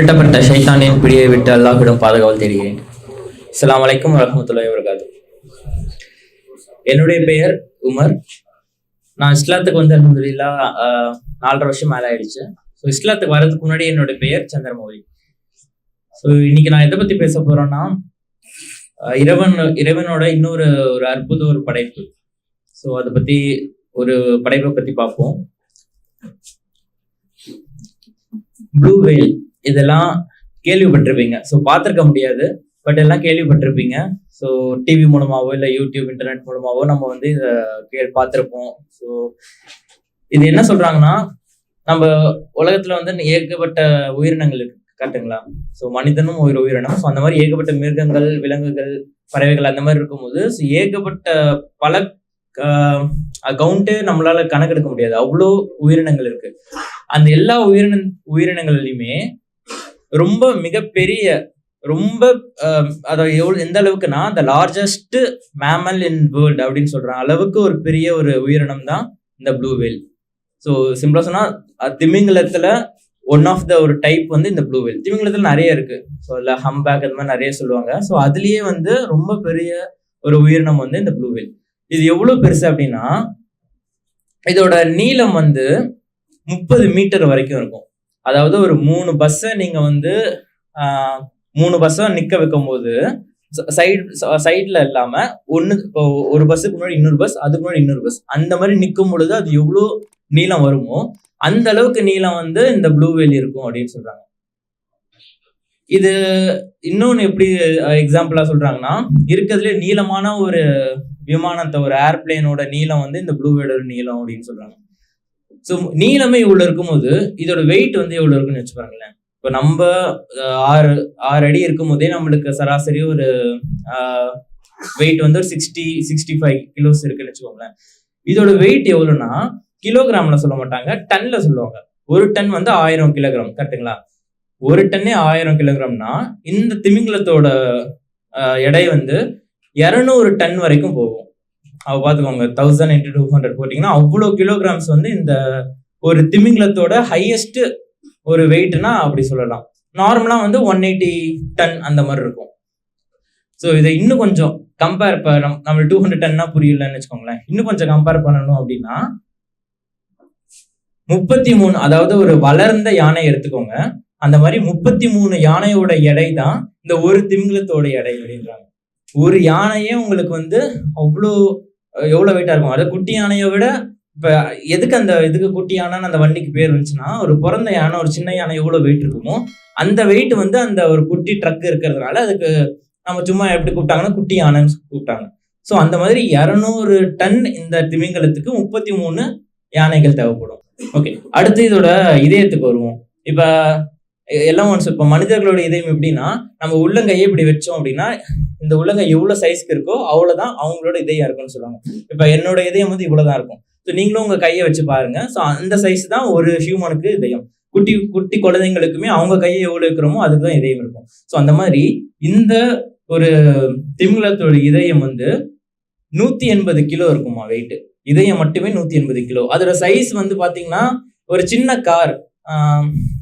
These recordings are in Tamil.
விரட்டப்பட்ட ஷைத்தானின் பிடியை விட்டு அல்லாஹிடம் பாதுகாவல் தெரிகிறேன் அஸ்ஸலாமு வலைக்கம் வரஹ்மத்துல்லாஹி வரகாது என்னுடைய பெயர் உமர். நான் இஸ்லாத்துக்கு வந்து அலமதுல்லா நாலரை வருஷம் மேலே ஆயிடுச்சு. ஸோ இஸ்லாத்துக்கு வர்றதுக்கு முன்னாடி என்னுடைய பெயர் சந்திரமௌலி. ஸோ இன்னைக்கு நான் எதை பத்தி பேச போறேன்னா இறைவன் இறைவனோட இன்னொரு ஒரு அற்புத ஒரு படைப்பு. ஸோ அதை பத்தி ஒரு படைப்பை பற்றி பார்ப்போம். ப்ளூ வேல் இதெல்லாம் கேள்விப்பட்டிருப்பீங்க. ஸோ பார்த்துருக்க முடியாது பட் எல்லாம் கேள்விப்பட்டிருப்பீங்க. ஸோ டிவி மூலமாகவோ இல்லை யூடியூப் இன்டர்நெட் மூலமாகவோ நம்ம வந்து இதை கே பார்த்துருப்போம். ஸோ இது என்ன சொல்கிறாங்கன்னா நம்ம உலகத்தில் வந்து ஏகப்பட்ட உயிரினங்கள் இருக்கு கரெக்டுங்களா ஸோ மனிதனும் ஒரு உயிரினம் ஸோ அந்த மாதிரி ஏகப்பட்ட மிருகங்கள் விலங்குகள் பறவைகள் அந்த மாதிரி இருக்கும்போது ஸோ ஏகப்பட்ட பல கவுண்ட்டு நம்மளால கணக்கெடுக்க முடியாது. அவ்வளோ உயிரினங்கள் இருக்கு. அந்த எல்லா உயிரின உயிரினங்கள்லையுமே ரொம்ப மிகப்பெரிய ரொம்ப அதை அதாவது எந்த அளவுக்குன்னா the largest mammal in world அப்படின்னு சொல்கிறாங்க அளவுக்கு ஒரு பெரிய ஒரு உயிரினம் தான் இந்த ப்ளூ வேல் ஸோ சிம்பிளாக சொன்னால் திமிங்கலத்தில் ஒன் ஆஃப் த ஒரு டைப் வந்து இந்த ப்ளூ வேல் திமிங்கலத்தில் நிறைய இருக்குது ஸோ இல்லை ஹம்பேக் அந்த மாதிரி நிறைய சொல்லுவாங்க. ஸோ அதுலேயே வந்து ரொம்ப பெரிய ஒரு உயிரினம் வந்து இந்த ப்ளூ வேல் இது எவ்வளோ பெருசு அப்படின்னா இதோட நீளம் வந்து முப்பது மீட்டர் வரைக்கும் இருக்கும். அதாவது ஒரு மூணு பஸ்ஸை நீங்கள் வந்து மூணு பஸ்ஸை நிற்க வைக்கும் போது சைடு இல்லாமல் ஒன்று இப்போ ஒரு பஸ்ஸுக்கு முன்னாடி இன்னொரு பஸ் அதுக்கு முன்னாடி இன்னொரு பஸ் அந்த மாதிரி நிற்கும் பொழுது அது எவ்வளோ நீளம் வருமோ அந்த அளவுக்கு நீளம் வந்து இந்த ப்ளூ வேலி இருக்கும் அப்படின்னு சொல்கிறாங்க இது இன்னொன்று எப்படி எக்ஸாம்பிளாக சொல்கிறாங்கன்னா இருக்கிறதுலே நீளமான ஒரு விமானத்தை ஒரு ஏர்பிளேனோட நீளம் வந்து இந்த ப்ளூ வேலோட நீளம் அப்படின்னு சொல்கிறாங்க ஸோ நீளமே இவ்வளோ இருக்கும்போது இதோட வெயிட் வந்து எவ்வளோ இருக்குன்னு வச்சுப்பாங்களேன். இப்போ நம்ம ஆறு ஆறு அடி இருக்கும் போதே நம்மளுக்கு சராசரி ஒரு வெயிட் வந்து ஒரு சிக்ஸ்டி சிக்ஸ்டி ஃபைவ் கிலோஸ் இருக்குன்னு வச்சுக்கோங்களேன். இதோட வெயிட் எவ்வளோன்னா கிலோகிராம்ல சொல்ல மாட்டாங்க டன்ல சொல்லுவாங்க. ஒரு டன் வந்து ஆயிரம் கிலோகிராம் கரெக்ட்டுங்களா? ஒரு டன்னே ஆயிரம் கிலோகிராம்னா இந்த திமிங்கலத்தோட எடை வந்து இரநூறு டன் வரைக்கும் போகும். அவ பார்த்துக்கோங்க தௌசண்ட் இன்ட்டு டூ ஹண்ட்ரட் போட்டிங்கன்னா அவ்வளோ கிலோகிராம்ஸ் வந்து இந்த ஒரு திமிங்கலத்தோட ஹையஸ்ட் ஒரு வெயிட்னா அப்படி சொல்லலாம். நார்மலாக வந்து ஒன் எயிட்டி டன் அந்த மாதிரி இருக்கும். ஸோ இதை இன்னும் கொஞ்சம் கம்பேர் இப்போ நம் நம்ம டூ ஹண்ட்ரட் டன்னா புரியலன்னு வச்சுக்கோங்களேன். இன்னும் கொஞ்சம் கம்பேர் பண்ணணும் அப்படின்னா முப்பத்தி மூணு அதாவது ஒரு வளர்ந்த யானை எடுத்துக்கோங்க. அந்த மாதிரி முப்பத்தி மூணு யானையோட எடை தான் இந்த ஒரு திமிங்கலத்தோட எடை அப்படின்றாங்க. ஒரு யானையே உங்களுக்கு வந்து அவ்வளோ எவ்வளோ எவ்வளவு வெயிட்டா இருக்கும்? அது குட்டி யானையை விட இப்ப எதுக்கு அந்த இதுக்கு குட்டி யானைன்னு அந்த வண்டிக்கு பேர் இருந்துச்சுன்னா ஒரு பிறந்த யானை ஒரு சின்ன யானை எவ்வளவு வெயிட் இருக்குமோ அந்த வெயிட் வந்து அந்த ஒரு குட்டி ட்ரக் இருக்கிறதுனால அதுக்கு நம்ம சும்மா எப்படி கூப்பிட்டாங்கன்னா குட்டி யானைன்னு கூப்பிட்டாங்க. ஸோ அந்த மாதிரி இரநூறு டன் இந்த திமிங்கலத்துக்கு முப்பத்தி மூணு யானைகள் தேவைப்படும். ஓகே அடுத்து இதோட இதயத்துக்கு வருவோம். இப்போ எல்லாம் ஒன்ஸ் இப்போ மனிதர்களோட இதயம் எப்படின்னா நம்ம உள்ளங்கையை இப்படி வச்சோம் அப்படின்னா இந்த உலகம் எவ்வளவு சைஸ்க்கு இருக்கோ அவ்வளவுதான் அவங்களோட இதயம் இருக்கும்னு சொல்லுவாங்க. இப்ப என்னோட இதயம் வந்து இவ்வளவுதான் இருக்கும். ஸோ நீங்களும் உங்க கையை வச்சு பாருங்க. ஸோ அந்த சைஸ் தான் ஒரு ஹியூமனுக்கு இதயம். குட்டி குட்டி குழந்தைங்களுக்குமே அவங்க கையை எவ்வளவு இருக்கிறோமோ அதுக்கு தான் இதயம் இருக்கும். ஸோ அந்த மாதிரி இந்த ஒரு திமிங்கலத்தோட இதயம் வந்து நூத்தி எண்பது கிலோ இருக்குமா வெயிட் இதயம் மட்டுமே நூத்தி எண்பது கிலோ. அதோட சைஸ் வந்து பாத்தீங்கன்னா ஒரு சின்ன கார்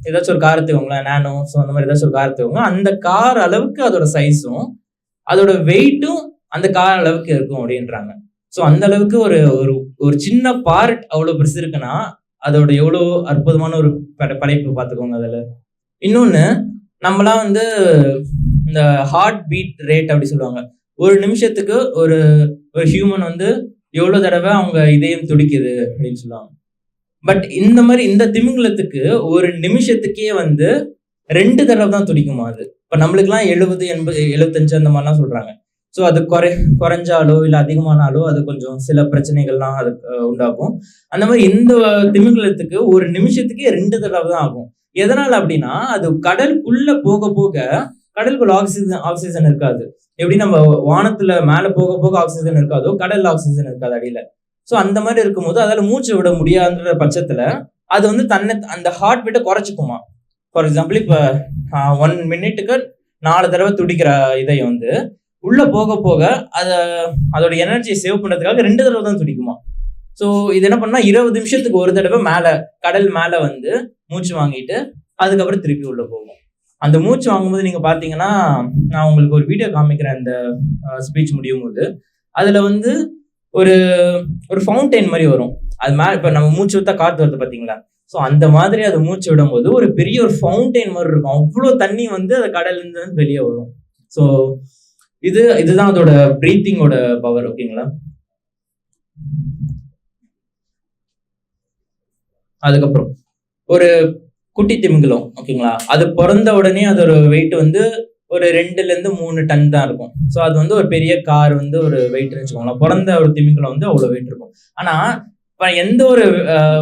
ஏதாச்சும் ஒரு கார் எடுத்துக்கோங்களேன் நானோ ஸோ அந்த மாதிரி ஏதாச்சும் ஒரு கார் எடுத்துக்கோங்க. அந்த கார் அளவுக்கு அதோட சைஸும் அதோட வெயிட்டும் அந்த கால அளவுக்கு இருக்கும் அப்படின்றாங்க. ஸோ அந்த அளவுக்கு ஒரு ஒரு ஒரு சின்ன பார்ட் அவ்வளோ பெருசு இருக்குன்னா அதோட எவ்வளோ அற்புதமான ஒரு படைப்பு பார்த்துக்கோங்க அதில். இன்னொன்று நம்மளாம் வந்து இந்த ஹார்ட் பீட் ரேட் அப்படி சொல்லுவாங்க. ஒரு நிமிஷத்துக்கு ஒரு ஒரு ஹியூமன் வந்து எவ்வளோ தடவை அவங்க இதயம் துடிக்குது அப்படின்னு சொல்லுவாங்க. பட் இந்த மாதிரி இந்த திமிங்கலத்துக்கு ஒரு நிமிஷத்துக்கே வந்து ரெண்டு தடவை தான் துடிக்குமா அது? இப்போ நம்மளுக்குலாம் எழுபது எண்பது எழுபத்தஞ்சு அந்த மாதிரிலாம் சொல்கிறாங்க ஸோ அது குறை குறைஞ்சாலோ இல்லை அதிகமானாலோ அது கொஞ்சம் சில பிரச்சனைகள்லாம் அது உண்டாகும். அந்த மாதிரி இந்த திமிங்கலத்துக்கு ஒரு நிமிஷத்துக்கே ரெண்டு தடவை தான் ஆகும். எதனால் அப்படின்னா அது கடலுக்குள்ள போக போக கடலுக்குள்ள ஆக்சிஜன் ஆக்சிஜன் இருக்காது. எப்படி நம்ம வானத்துல மேல போக போக ஆக்சிஜன் இருக்காதோ கடல்ல ஆக்சிஜன் இருக்காது அடியில. ஸோ அந்த மாதிரி இருக்கும்போது அதால மூச்சு விட முடியாதுன்ற பட்சத்துல அது வந்து தன்னை அந்த ஹார்ட் பீட்டை குறைச்சிக்குமா? ஃபார் எக்ஸாம்பிள் இப்போ ஒன் மினிட்டுக்கு நாலு தடவை துடிக்கிற இதயம் வந்து உள்ளே போக போக அதை அதோட எனர்ஜியை சேவ் பண்ணுறதுக்காக ரெண்டு தடவை தான் துடிக்குமா? ஸோ இது என்ன பண்ணால் இருபது நிமிஷத்துக்கு ஒரு தடவை மேலே கடல் மேலே வந்து மூச்சு வாங்கிட்டு அதுக்கப்புறம் திருப்பி உள்ளே போகும். அந்த மூச்சு வாங்கும்போது நீங்கள் பார்த்தீங்கன்னா நான் உங்களுக்கு ஒரு வீடியோ காமிக்கிறேன் அந்த ஸ்பீச் முடியும் போது. அதில் வந்து ஒரு ஒரு ஃபவுண்டைன் மாதிரி வரும். அது மேலே இப்போ நம்ம மூச்சு விட்டா காற்று வருது பார்த்தீங்களா ஸோ அந்த மாதிரி அதை மூச்சு விடும்போது ஒரு பெரிய ஒரு ஃபவுண்டைன் மாதிரி இருக்கும். அவ்வளோ தண்ணி வந்து அந்த கடல்ல இருந்து வெளியே வரும். ஸோ இது இதுதான் அதோட ப்ரீத்திங்கோட பவர் ஓகேங்களா அதுக்கப்புறம் ஒரு குட்டி திமிங்கலம் ஓகேங்களா அது பிறந்த உடனே அதோட வெயிட் வந்து ஒரு ரெண்டுல இருந்து மூணு டன் தான் இருக்கும். ஸோ அது வந்து ஒரு பெரிய கார் வந்து ஒரு வெயிட் வச்சுக்கோங்களேன். பிறந்த ஒரு திமிங்கலம் வந்து அவ்வளோ வெயிட் இருக்கும். ஆனா இப்ப எந்த ஒரு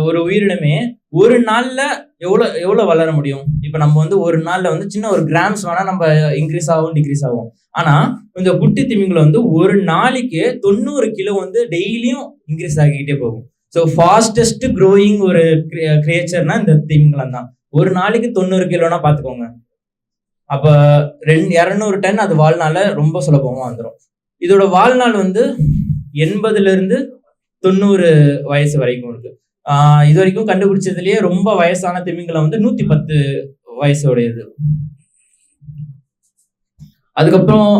ஒரு உயிரினமே ஒரு நாள்ல எவ்வளவு எவ்வளவு வளர முடியும்? இப்ப நம்ம வந்து ஒரு நாள்ல வந்து சின்ன ஒரு கிராம்ஸ் வேணா நம்ம இன்க்ரீஸ் ஆகும் டிக்ரீஸ் ஆகும். ஆனா இந்த குட்டி திமிங்களை வந்து ஒரு நாளைக்கு தொண்ணூறு கிலோ வந்து டெய்லியும் இன்க்ரீஸ் ஆகிக்கிட்டே போகும். ஸோ ஃபாஸ்டஸ்ட் க்ரோயிங் ஒரு கிரியேச்சர்னா இந்த திமிங்கலம் தான். ஒரு நாளைக்கு தொண்ணூறு கிலோனா பாத்துக்கோங்க. அப்ப ரெண்டு இரநூறு டன் அது வாழ்நாள ரொம்ப சுலபமா வந்துடும் இதோட வாழ்நாள் வந்து எண்பதுல இருந்து தொண்ணூறு வயசு வரைக்கும் இருக்கு. ஆஹ் இது வரைக்கும் கண்டுபிடிச்சதுலயே ரொம்ப வயசான திமிங்கலம் வந்து நூத்தி பத்து வயசுடையது. அதுக்கப்புறம்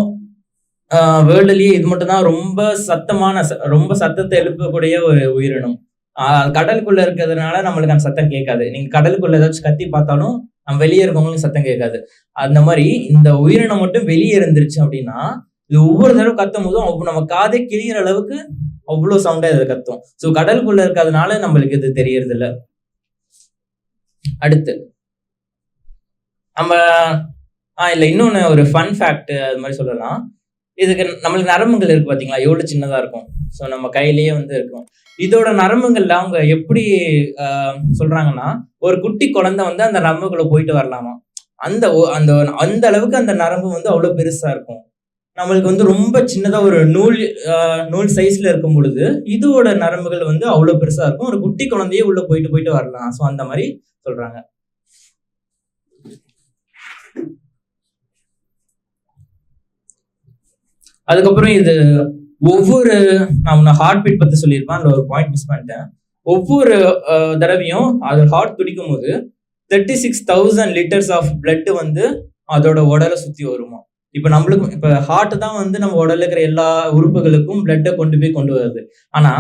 வேர்ல்டுலயே இது மட்டும் தான் ரொம்ப சத்தமான ரொம்ப சத்தத்தை எழுப்பக்கூடிய ஒரு உயிரினம். ஆஹ் கடலுக்குள்ள இருக்கிறதுனால நம்மளுக்கு அந்த சத்தம் கேட்காது. நீங்க கடலுக்குள்ள ஏதாச்சும் கத்தி பார்த்தாலும் நம்ம வெளியே இருக்கவங்களுக்கு சத்தம் கேட்காது. அந்த மாதிரி இந்த உயிரினம் மட்டும் வெளியே இருந்துருச்சு அப்படின்னா இது ஒவ்வொரு தடவை கத்தும் போதும் நம்ம காதே கிழிகிற அளவுக்கு அவ்வளோ சவுண்டா இதை கத்தும். ஸோ கடலுக்குள்ள இருக்கிறதுனால நம்மளுக்கு இது தெரியறது இல்லை அடுத்து நம்ம ஆ இல்லை இன்னொன்னு ஒரு ஃபன் ஃபேக்ட் அது மாதிரி சொல்லலாம். இதுக்கு நம்மளுக்கு நரம்புகள் இருக்கு பார்த்தீங்களா எவ்வளவு சின்னதாக இருக்கும். ஸோ நம்ம கையிலேயே வந்து இருக்கும். இதோட நரம்புகள்ல அவங்க எப்படி ஆஹ், சொல்றாங்கன்னா ஒரு குட்டி குழந்தை வந்து அந்த நரம்புக்குள்ள போயிட்டு வரலாமா? அந்த அந்த அந்த அளவுக்கு அந்த நரம்பு வந்து அவ்வளோ பெருசா இருக்கும். நம்மளுக்கு வந்து ரொம்ப சின்னதாக ஒரு நூல் நூல் சைஸ்ல இருக்கும் பொழுது இதோட நரம்புகள் வந்து அவ்வளோ பெருசாக இருக்கும். ஒரு குட்டி குழந்தையே உள்ள போயிட்டு போயிட்டு வரலாம். ஸோ அந்த மாதிரி சொல்றாங்க. அதுக்கப்புறம் இது ஒவ்வொரு நான் உன்னை ஹார்ட் பீட் பற்றி சொல்லியிருப்பேன். அந்த ஒரு பாயிண்ட் மிஸ் பண்ணிட்டேன். ஒவ்வொரு தடவையும் அது ஹார்ட் துடிக்கும் போது thirty six thousand litres of blood வந்து அதோட உடலை சுற்றி வருமா? இப்போ நம்மளுக்கும் இப்போ ஹார்ட் தான் வந்து நம்ம உடல்ல இருக்கிற எல்லா உறுப்புகளுக்கும் பிளட்டை கொண்டு போய் கொண்டு வருது. ஆனா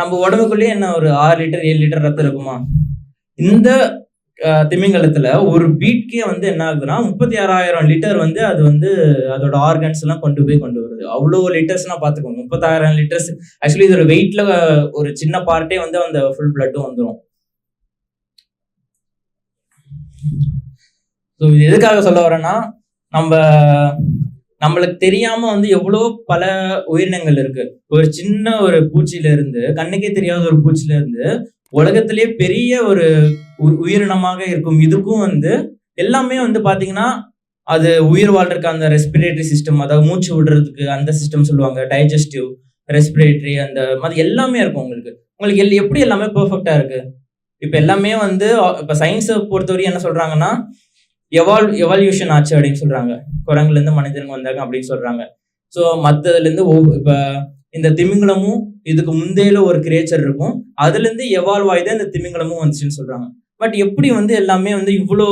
நம்ம உடம்புக்குள்ளேயே என்ன ஒரு ஆறு லிட்டர் ஏழு லிட்டர் ரத்தம் இருக்குமா? இந்த திமிங்கலத்துல ஒரு பீட்கே வந்து என்ன ஆகுதுன்னா முப்பத்தி ஆறாயிரம் லிட்டர் வந்து அது வந்து அதோட ஆர்கன்ஸ் எல்லாம் கொண்டு போய் கொண்டு வருது. அவ்வளோ லிட்டர்ஸ்னா பாத்துக்கோங்க. முப்பத்தாயிரம் லிட்டர்ஸ் ஆக்சுவலி இதோட வெயிட்ல ஒரு சின்ன பார்ட்டே வந்து அந்த ஃபுல் பிளட்டும் வந்துடும் ஸோ இது எதுக்காக சொல்ல வரேன்னா நம்ம நம்மளுக்கு தெரியாம வந்து எவ்வளோ பல உயிரினங்கள் இருக்கு. ஒரு சின்ன ஒரு பூச்சியில இருந்து கண்ணுக்கே தெரியாத ஒரு பூச்சியில இருந்து உலகத்திலேயே பெரிய ஒரு உ- உயிரினமாக இருக்கும் இதுக்கும் வந்து எல்லாமே வந்து பாத்தீங்கன்னா அது உயிர் வாழ்றதுக்கு அந்த ரெஸ்பிரேட்டரி சிஸ்டம் அதாவது மூச்சு விடுறதுக்கு அந்த சிஸ்டம் சொல்லுவாங்க டைஜஸ்டிவ் ரெஸ்பிரேட்டரி அந்த மாதிரி எல்லாமே இருக்கும் உங்களுக்கு. உங்களுக்கு எல் எப்படி எல்லாமே பெர்ஃபெக்டா இருக்கு? இப்போ எல்லாமே வந்து இப்போ இப்ப சயின்ஸை பொறுத்தவரையும் என்ன சொல்றாங்கன்னா எவால் எவால்யூஷன் ஆச்சு அப்படின்னு சொல்றாங்க. குரங்குல இருந்து மனிதனுக்கு வந்தாங்க அப்படின்னு சொல்றாங்க. ஸோ மற்றதுல இருந்து இப்ப இந்த திமிங்கலமும் இதுக்கு முந்தையில ஒரு கிரியேச்சர் இருக்கும். அதுல இருந்து எவால்வ் ஆகி தான் இந்த திமிங்கலமும் வந்துச்சுன்னு சொல்றாங்க. பட் எப்படி வந்து எல்லாமே வந்து இவ்வளோ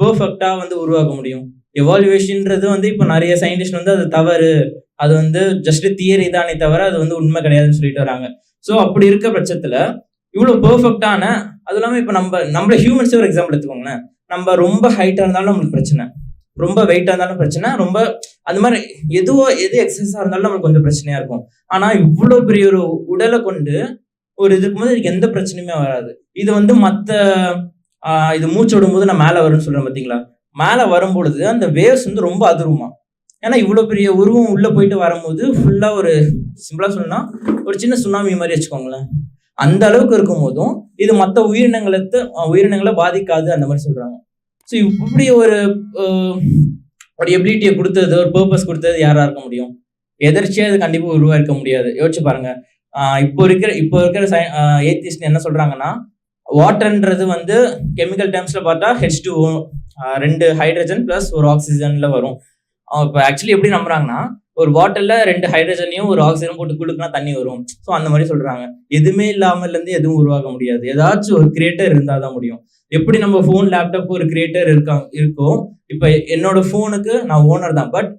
பெர்ஃபெக்டா வந்து உருவாக்க முடியும்? எவால்யூவேஷன்ன்றது வந்து இப்போ நிறைய சயின்டிஸ்ட் வந்து அது தவறு. அது வந்து ஜஸ்ட் தியரி தானே தவிர அது வந்து உண்மை கிடையாதுன்னு சொல்லிட்டு வராங்க. ஸோ அப்படி இருக்க பட்சத்தில் இவ்வளோ பெர்ஃபெக்டான அது இல்லாமல் இப்போ நம்ம நம்மள ஹியூமன்ஸே ஒரு எக்ஸாம்பிள் எடுத்துக்கோங்களேன். நம்ம ரொம்ப ஹைட்டாக இருந்தாலும் நம்மளுக்கு பிரச்சனை. ரொம்ப வெயிட்டாக இருந்தாலும் பிரச்சனை. ரொம்ப அந்த மாதிரி எதுவோ எது எக்ஸசைஸாக இருந்தாலும் நம்மளுக்கு கொஞ்சம் பிரச்சனையாக இருக்கும். ஆனால் இவ்வளோ பெரிய ஒரு உடலை கொண்டு ஒரு இதுக்கு போது எந்த பிரச்சனையுமே வராது. இது வந்து மற்ற இது மூச்சு விடும்போது நான் மேலே வரும்னு சொல்கிறேன் பார்த்தீங்களா மேலே வரும்பொழுது அந்த வேவ்ஸ் வந்து ரொம்ப அதிருமா ஏன்னா இவ்வளோ பெரிய உருவம் உள்ளே போயிட்டு வரும்போது ஃபுல்லாக ஒரு சிம்பிளாக சொல்லணும்னா ஒரு சின்ன சுனாமி மாதிரி வச்சுக்கோங்களேன். அந்த அளவுக்கு இருக்கும் போதும் இது மற்ற உயிரினங்களை உயிரினங்களை பாதிக்காது அந்த மாதிரி சொல்றாங்க. ஸோ இப்படி ஒரு ஒரு எபிலிட்டியை கொடுத்தது ஒரு பர்பஸ் கொடுத்தது யாரா இருக்க முடியும்? எதர்ச்சியா அது கண்டிப்பாக உருவாக்க முடியாது. யோசிச்சு பாருங்க. இப்போ இருக்கிற இப்போ இருக்கிற சை ஏத்திஸ்ட் என்ன சொல்றாங்கன்னா வாட்டர்ன்றது வந்து கெமிக்கல் டேர்ம்ஸ்ல பார்த்தா ஹெச் டூ ரெண்டு ஹைட்ரஜன் பிளஸ் ஒரு ஆக்சிஜன்ல வரும். இப்போ ஆக்சுவலி எப்படி நம்புறாங்கன்னா ஒரு பாட்டிலில் ரெண்டு ஹைட்ரஜனையும் ஒரு ஆக்சிஜனும் போட்டு குடுக்கினா தண்ணி வரும். ஸோ அந்த மாதிரி சொல்றாங்க. எதுவுமே இல்லாமல் இருந்து எதுவும் உருவாக்க முடியாது. ஏதாச்சும் ஒரு கிரியேட்டர் இருந்தால் தான் முடியும். எப்படி நம்ம ஃபோன் லேப்டாப் ஒரு கிரியேட்டர் இருக்கா இருக்கோ இப்போ என்னோட ஃபோனுக்கு நான் ஓனர் தான். பட்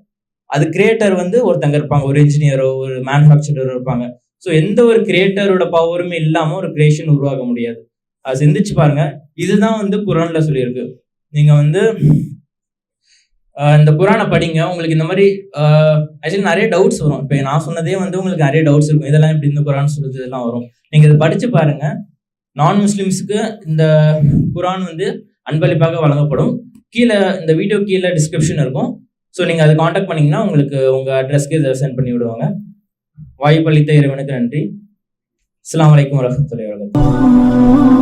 அது கிரியேட்டர் வந்து ஒருத்தங்க இருப்பாங்க. ஒரு இன்ஜினியரோ ஒரு மேனுஃபேக்சரோ இருப்பாங்க. ஸோ எந்த ஒரு கிரியேட்டரோட பவருமே இல்லாமல் ஒரு கிரியேஷன் உருவாக்க முடியாது. அது சிந்திச்சு பாருங்க. இதுதான் வந்து குரான்ல சொல்லியிருக்கு. நீங்க வந்து இந்த புராண படிங்க. உங்களுக்கு இந்த மாதிரி ஆக்சுவலி நிறைய டவுட்ஸ் வரும். இப்போ நான் சொன்னதே வந்து உங்களுக்கு நிறைய டவுட்ஸ் இருக்கும். இதெல்லாம் எப்படி இந்த குரான் சொல்றது இதெல்லாம் வரும். நீங்க இதை படிச்சு பாருங்க. நான் முஸ்லிம்ஸுக்கு இந்த குரான் வந்து அன்பளிப்பாக வழங்கப்படும். கீழே இந்த வீடியோ கீழே டிஸ்கிரிப்ஷன் இருக்கும். ஸோ நீங்கள் அதை காண்டாக்ட் பண்ணீங்கன்னா உங்களுக்கு உங்கள் அட்ரஸ்க்கு இதை சென்ட் பண்ணி விடுவாங்க. வாய்ப்பளித்த இறைவனுக்கு நன்றி. அஸ்லாம் வலைக்கம் வரமத்துல வரகம்